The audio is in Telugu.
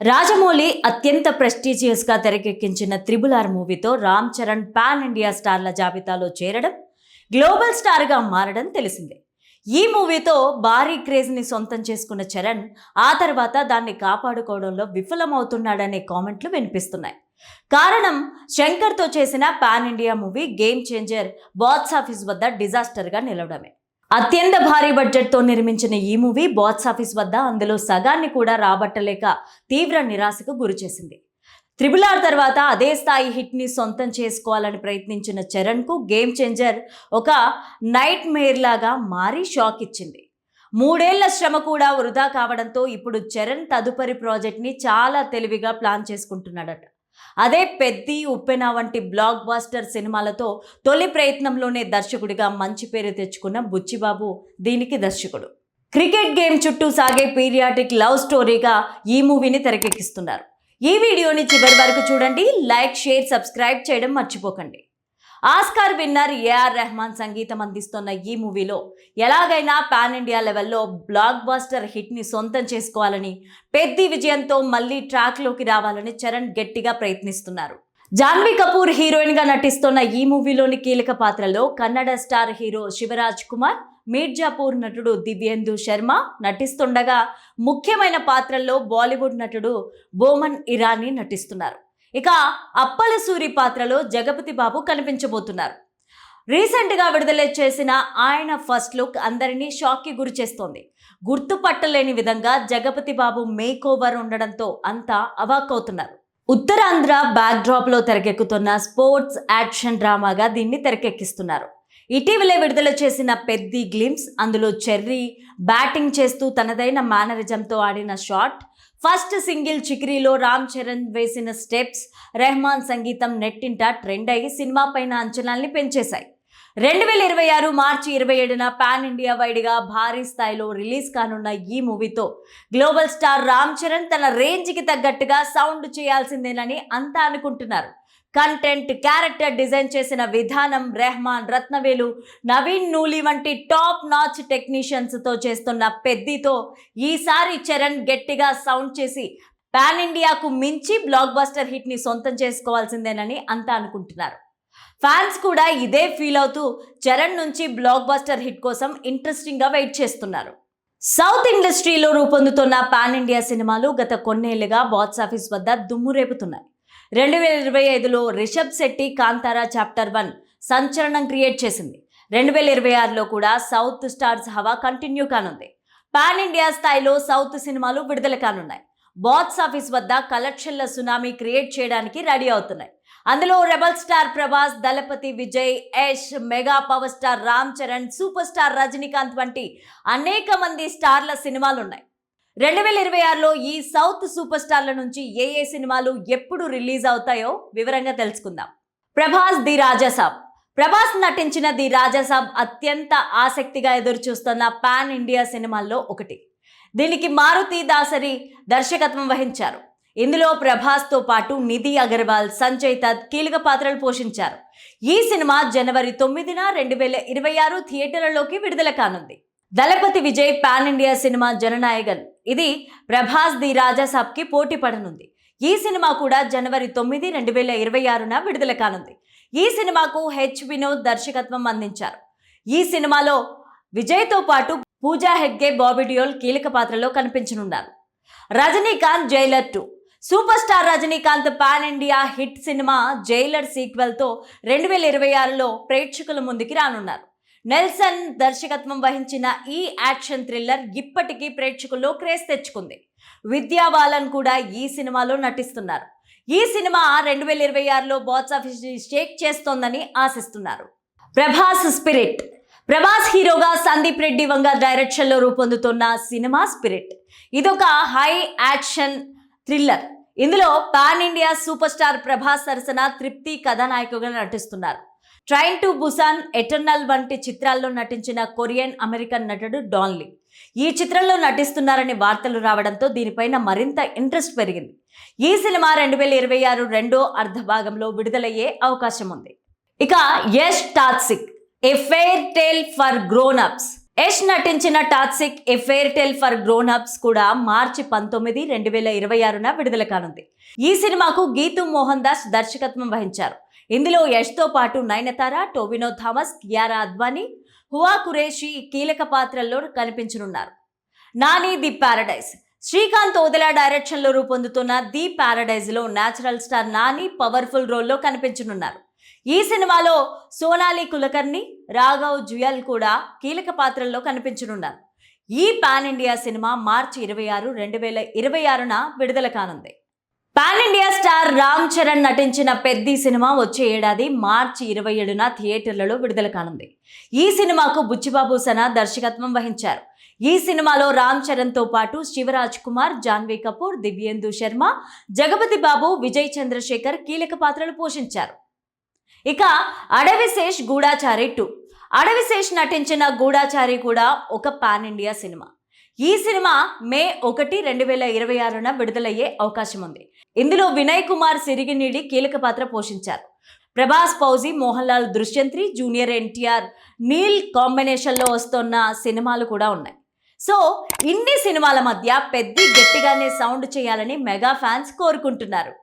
రాజమౌళి అత్యంత ప్రెస్టీజియస్గా తెరకెక్కించిన త్రిబుల్ ఆర్ మూవీతో రామ్ చరణ్ పాన్ ఇండియా స్టార్ల జాబితాలో చేరడం గ్లోబల్ స్టార్గా మారడం తెలిసిందే. ఈ మూవీతో భారీ క్రేజ్ని సొంతం చేసుకున్న చరణ్ ఆ తర్వాత దాన్ని కాపాడుకోవడంలో విఫలమవుతున్నాడనే కామెంట్లు వినిపిస్తున్నాయి. కారణం శంకర్తో చేసిన pan India movie game changer box office వద్ద డిజాస్టర్గా నిలవడమే. అత్యంత భారీ బడ్జెట్తో నిర్మించిన ఈ మూవీ బాక్స్ ఆఫీస్ వద్ద అందులో సగాన్ని కూడా రాబట్టలేక తీవ్ర నిరాశకు గురిచేసింది త్రిబుల్ ఆర్ తర్వాత అదే స్థాయి హిట్ని సొంతం చేసుకోవాలని ప్రయత్నించిన చరణ్కు గేమ్ చేంజర్ ఒక నైట్ మేర్ లాగా మారి షాక్ ఇచ్చింది. మూడేళ్ళ శ్రమ కూడా వృధా కావడంతో ఇప్పుడు చరణ్ తదుపరి ప్రాజెక్ట్ని చాలా తెలివిగా ప్లాన్ చేసుకుంటున్నాడట. అదే పెద్ది ఉప్పెన వంటి బ్లాక్ బాస్టర్ సినిమాలతో తొలి ప్రయత్నంలోనే దర్శకుడిగా మంచి పేరు తెచ్చుకున్న బుచ్చిబాబు దీనికి దర్శకుడు. క్రికెట్ గేమ్ చుట్టూ సాగే పీరియాటిక్ లవ్ స్టోరీగా ఈ మూవీని తెరకెక్కిస్తున్నారు. ఈ వీడియోని చివరి వరకు చూడండి లైక్ షేర్ సబ్స్క్రైబ్ చేయడం మర్చిపోకండి. ఆస్కార్ విన్నర్ ఏఆర్ రెహమాన్ సంగీతం అందిస్తున్న ఈ మూవీలో ఎలాగైనా పాన్ ఇండియా లెవెల్లో బ్లాక్ బాస్టర్ హిట్ని సొంతం చేసుకోవాలని పెద్ది విజయంతో మళ్ళీ ట్రాక్లోకి రావాలని చరణ్ గట్టిగా ప్రయత్నిస్తున్నారు. జాన్వీ కపూర్ హీరోయిన్గా నటిస్తున్న ఈ మూవీలోని కీలక పాత్రలో కన్నడ స్టార్ హీరో శివరాజ్ కుమార్ మీర్జాపూర్ నటుడు దివ్యేందు శర్మ నటిస్తుండగా ముఖ్యమైన పాత్రల్లో బాలీవుడ్ నటుడు బోమన్ ఇరానీ నటిస్తున్నారు. ఇక అప్పల సూరి పాత్రలో జగపతి బాబు కనిపించబోతున్నారు. రీసెంట్గా విడుదల చేసిన ఆయన ఫస్ట్ లుక్ అందరినీ షాక్కి గురి చేస్తోంది. గుర్తుపట్టలేని విధంగా జగపతి బాబు మేక్ ఓవర్ ఉండడంతో అంతా అవాక్కవుతున్నారు. ఉత్తరాంధ్ర బ్యాక్ డ్రాప్లో తెరకెక్కుతున్న స్పోర్ట్స్ యాక్షన్ డ్రామాగా దీన్ని తెరకెక్కిస్తున్నారు. ఇటీవలే విడుదల చేసిన పెద్ది గ్లిమ్స్ అందులో చెర్రీ బ్యాటింగ్ చేస్తూ తనదైన మేనరిజంతో ఆడిన షాట్ ఫస్ట్ సింగిల్ చిక్రీలో రామ్ చరణ్ వేసిన స్టెప్స్ రెహమాన్ సంగీతం నెట్టింట ట్రెండ్ అయ్యి సినిమా పైన అంచనాల్ని పెంచేశాయి. రెండు వేల ఇరవై ఆరు మార్చి ఇరవై ఏడున పాన్ ఇండియా వైడ్గా భారీ స్థాయిలో రిలీజ్ కానున్న ఈ మూవీతో గ్లోబల్ స్టార్ రామ్ చరణ్ తన రేంజ్కి తగ్గట్టుగా సౌండ్ చేయాల్సిందేనని అంతా అనుకుంటున్నారు. కంటెంట్ క్యారెక్టర్ డిజైన్ చేసిన విధానం రెహమాన్ రత్నవేలు. నవీన్ నూలి వంటి టాప్ నాచ్ టెక్నీషియన్స్తో చేస్తున్న పెద్దితో ఈసారి చరణ్ గట్టిగా సౌండ్ చేసి పాన్ ఇండియాకు మించి బ్లాక్ బస్టర్ హిట్ని సొంతం చేసుకోవాల్సిందేనని అంతా అనుకుంటున్నారు. ఫ్యాన్స్ కూడా ఇదే ఫీల్ అవుతూ చరణ్ నుంచి బ్లాక్ బస్టర్ హిట్ కోసం ఇంట్రెస్టింగ్గా వెయిట్ చేస్తున్నారు. సౌత్ ఇండస్ట్రీలో రూపొందుతున్న పాన్ ఇండియా సినిమాలు గత కొన్నేళ్ళుగా బాక్స్ ఆఫీస్ వద్ద దుమ్ము రేపుతున్నాయి. రెండు వేల ఇరవై ఐదులో రిషబ్ శెట్టి కాంతారా చాప్టర్ వన్ సంచలనం క్రియేట్ చేసింది. రెండు వేల ఇరవై ఆరులో కూడా సౌత్ స్టార్స్ హవా కంటిన్యూ కానుంది. పాన్ ఇండియా స్థాయిలో సౌత్ సినిమాలు విడుదల కానున్నాయి. బాక్స్ ఆఫీస్ వద్ద కలెక్షన్ల సునామీ క్రియేట్ చేయడానికి రెడీ అవుతున్నాయి. అందులో rebel star Prabhas Thalapathy Vijay Yash mega power star Ram Charan super star Rajinikanth వంటి అనేక మంది స్టార్ల సినిమాలు ఉన్నాయి రెండు వేల ఇరవై ఆరులో ఈ సౌత్ సూపర్ స్టార్ల నుంచి ఏ ఏ సినిమాలు ఎప్పుడు రిలీజ్ అవుతాయో వివరంగా తెలుసుకుందాం. ప్రభాస్ ది రాజాసాబ్. ప్రభాస్ నటించిన ది రాజాసాబ్ అత్యంత ఆసక్తిగా ఎదురుచూస్తున్న పాన్ ఇండియా సినిమాల్లో ఒకటి. దీనికి మారుతి దాసరి దర్శకత్వం వహించారు. ఇందులో ప్రభాస్తో పాటు నిధి అగర్వాల్ సంజయ్ దత్ కీలక పాత్రలు పోషించారు. ఈ సినిమా జనవరి తొమ్మిదిన రెండు వేల ఇరవై ఆరు థియేటర్లలోకి విడుదల కానుంది. దళపతి విజయ్ పాన్ ఇండియా సినిమా జననాయగన్. ఇది ప్రభాస్ ది రాజాసాబ్కి పోటీ పడనుంది. ఈ సినిమా కూడా జనవరి తొమ్మిది రెండు వేల ఇరవై ఆరున విడుదల కానుంది. ఈ సినిమాకు హెచ్ వినోద్ దర్శకత్వం అందించారు. ఈ సినిమాలో విజయ్తో పాటు పూజా హెగ్గే బాబీ డియోల్ కీలక పాత్రలో కనిపించనున్నారు. Rajinikanth Jailer two. Super star Rajinikanth pan India hit cinema Jailer సీక్వెల్తో రెండు వేల ఇరవై ఆరులో ప్రేక్షకుల ముందుకి రానున్నారు. నెల్సన్ దర్శకత్వం వహించిన ఈ యాక్షన్ థ్రిల్లర్ ఇప్పటికీ ప్రేక్షకుల్లో క్రేజ్ తెచ్చుకుంది. విద్యా బాలన్ కూడా ఈ సినిమాలో నటిస్తున్నారు. ఈ సినిమా రెండు వేల ఇరవై ఆరులో బాక్స్ షేక్ చేస్తోందని ఆశిస్తున్నారు. ప్రభాస్ స్పిరిట్. ప్రభాస్ హీరోగా సందీప్ రెడ్డి వంగ డైరెక్షన్లో రూపొందుతున్న సినిమా స్పిరిట్. ఇదొక హై యాక్షన్ థ్రిల్లర్. ఇందులో pan India super star Prabhas సరసన తృప్తి కథానాయకుగా నటిస్తున్నారు. ట్రైన్ టు బుసాన్ ఎటర్నల్ వంటి చిత్రాల్లో నటించిన కొరియన్ అమెరికన్ నటుడు డాన్లీ ఈ చిత్రంలో నటిస్తున్నారని వార్తలు రావడంతో దీనిపైన మరింత ఇంట్రెస్ట్ పెరిగింది. ఈ సినిమా రెండు వేల ఇరవై ఆరు రెండో అర్ధభాగంలో విడుదలయ్యే అవకాశం ఉంది ఇక Yash toxic a fairy tale for grown ups Yash నటించిన toxic a fairy tale for grown ups కూడా మార్చి పంతొమ్మిది రెండు వేల ఇరవై ఆరున విడుదల కానుంది. ఈ సినిమాకు గీతు మోహన్ దాస్ దర్శకత్వం వహించారు. ఇందులో యష్తో పాటు నయనతార టోవినో థామస్ కియారా అద్వానీ హువా కురేషి కీలక పాత్రల్లో కనిపించనున్నారు. Nani the paradise. Srikanth Odela డైరెక్షన్లో రూపొందుతున్న ది పారడైజ్లో న్యాచురల్ స్టార్ నాని పవర్ఫుల్ రోల్లో కనిపించనున్నారు. ఈ సినిమాలో సోనాలి కులకర్ణి రాఘవ్ జుయల్ కూడా కీలక పాత్రల్లో కనిపించనున్నారు. ఈ పాన్ ఇండియా సినిమా మార్చి ఇరవై ఆరు రెండు వేల ఇరవై ఆరున విడుదల కానుంది. Pan India star Ram Charan నటించిన పెద్ది సినిమా వచ్చే ఏడాది మార్చి ఇరవై ఏడున థియేటర్లలో విడుదల కానుంది. ఈ సినిమాకు బుచ్చిబాబు సన దర్శకత్వం వహించారు. ఈ సినిమాలో రామ్ చరణ్తో పాటు శివరాజ్ కుమార్ జాన్వీ కపూర్ దివ్యేందు శర్మ జగపతి బాబు విజయ్ చంద్రశేఖర్ కీలక పాత్రలు పోషించారు. ఇక అడవిశేష్ గూఢాచారి టూ అడవిశేష్ నటించిన గూఢాచారి కూడా ఒక పాన్ ఇండియా సినిమా. ఈ సినిమా మే ఒకటి రెండు వేల ఇరవై ఆరున విడుదలయ్యే అవకాశం ఉంది. ఇందులో వినయ్ కుమార్ సిరిగినీడి కీలక పాత్ర పోషించారు. ప్రభాస్ పౌజీ మోహన్ లాల్ దృశ్యంత్రి జూనియర్ ఎన్టీఆర్ నీల్ కాంబినేషన్లో వస్తున్న సినిమాలు కూడా ఉన్నాయి. సో ఇన్ని సినిమాల మధ్య పెద్ద గట్టిగానే సౌండ్ చేయాలని మెగా ఫ్యాన్స్ కోరుకుంటున్నారు.